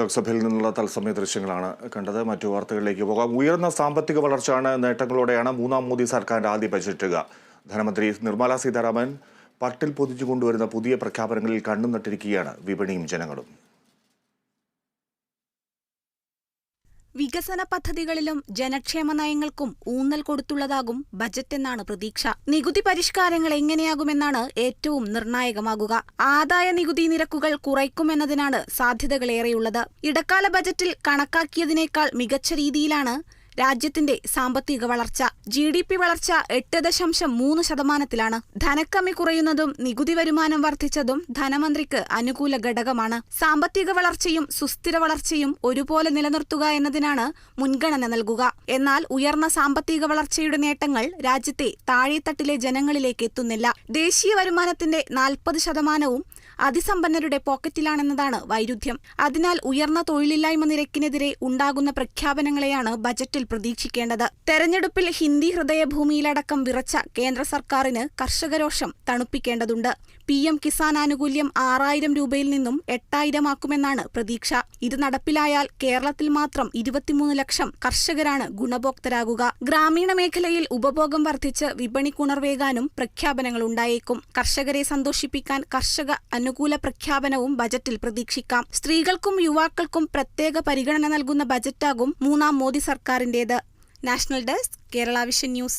ലോക്സഭയിൽ നിന്നുള്ള തത്സമയ ദൃശ്യങ്ങളാണ് കണ്ടത്. മറ്റു വാർത്തകളിലേക്ക് പോകാം. ഉയർന്ന സാമ്പത്തിക വളർച്ചയാണ് നേട്ടങ്ങളോടെയാണ് മൂന്നാം മോദി സർക്കാരിന്റെ ആദ്യ ബജറ്റുക ധനമന്ത്രി നിർമ്മല സീതാരാമൻ പട്ടിൽ പൊതിച്ചു കൊണ്ടുവരുന്ന പുതിയ പ്രഖ്യാപനങ്ങളിൽ കണ്ണും നട്ടിരിക്കുകയാണ് വിപണിയും ജനങ്ങളും. വികസന പദ്ധതികളിലും ജനക്ഷേമ നയങ്ങൾക്കും ഊന്നൽ കൊടുത്തുള്ളതാകും ബജറ്റ് എന്നാണ് പ്രതീക്ഷ. നികുതി പരിഷ്കാരങ്ങൾ എങ്ങനെയാകുമെന്നാണ് ഏറ്റവും നിർണായകമാകുക. ആദായ നികുതി നിരക്കുകൾ കുറയ്ക്കുമെന്നതിനാണ് സാധ്യതകളേറെയുള്ളത്. ഇടക്കാല ബജറ്റിൽ കണക്കാക്കിയതിനേക്കാൾ മികച്ച രീതിയിലാണ് രാജ്യത്തിന്റെ സാമ്പത്തിക വളർച്ച. ജി ഡി പി വളർച്ച എട്ട് ദശാംശം മൂന്ന് ശതമാനത്തിലാണ്. ധനക്കമ്മി കുറയുന്നതും നികുതി വരുമാനം വർദ്ധിച്ചതും ധനമന്ത്രിക്ക് അനുകൂല ഘടകമാണ്. സാമ്പത്തിക വളർച്ചയും സുസ്ഥിര വളർച്ചയും ഒരുപോലെ നിലനിർത്തുക എന്നതിനാണ് മുൻഗണന നൽകുക. എന്നാൽ ഉയർന്ന സാമ്പത്തിക വളർച്ചയുടെ നേട്ടങ്ങൾ രാജ്യത്തെ താഴെത്തട്ടിലെ ജനങ്ങളിലേക്ക് എത്തുന്നില്ല. ദേശീയ വരുമാനത്തിന്റെ നാൽപ്പത് ശതമാനവും അതിസമ്പന്നരുടെ പോക്കറ്റിലാണെന്നതാണ് വൈരുദ്ധ്യം. അതിനാൽ ഉയർന്ന തൊഴിലില്ലായ്മ നിരക്കിനെതിരെ ഉണ്ടാകുന്ന പ്രഖ്യാപനങ്ങളെയാണ് ബജറ്റിൽ പ്രതീക്ഷിക്കേണ്ടത്. തെരഞ്ഞെടുപ്പിൽ ഹിന്ദി ഹൃദയഭൂമിയിലടക്കം വിറച്ച കേന്ദ്ര സർക്കാരിന് കർഷകരോഷം തണുപ്പിക്കേണ്ടതുണ്ട്. പി എം കിസാൻ ആനുകൂല്യം ആറായിരം രൂപയിൽ നിന്നും എട്ടായിരമാക്കുമെന്നാണ് പ്രതീക്ഷ. ഇത് നടപ്പിലായാൽ കേരളത്തിൽ മാത്രം ഇരുപത്തിമൂന്ന് ലക്ഷം കർഷകരാണ് ഗുണഭോക്തരാകുക. ഗ്രാമീണ മേഖലയിൽ ഉപഭോഗം വർദ്ധിച്ച് വിപണിക്കുണർവേകാനും പ്രഖ്യാപനങ്ങളുണ്ടായേക്കും. കർഷകരെ സന്തോഷിപ്പിക്കാൻ കർഷക അനുകൂല പ്രഖ്യാപനവും ബജറ്റിൽ പ്രതീക്ഷിക്കാം. സ്ത്രീകൾക്കും യുവാക്കൾക്കും പ്രത്യേക പരിഗണന നൽകുന്ന ബജറ്റാകും മൂന്നാം Modi സർക്കാരിന്റേത് national desk Kerala vision news.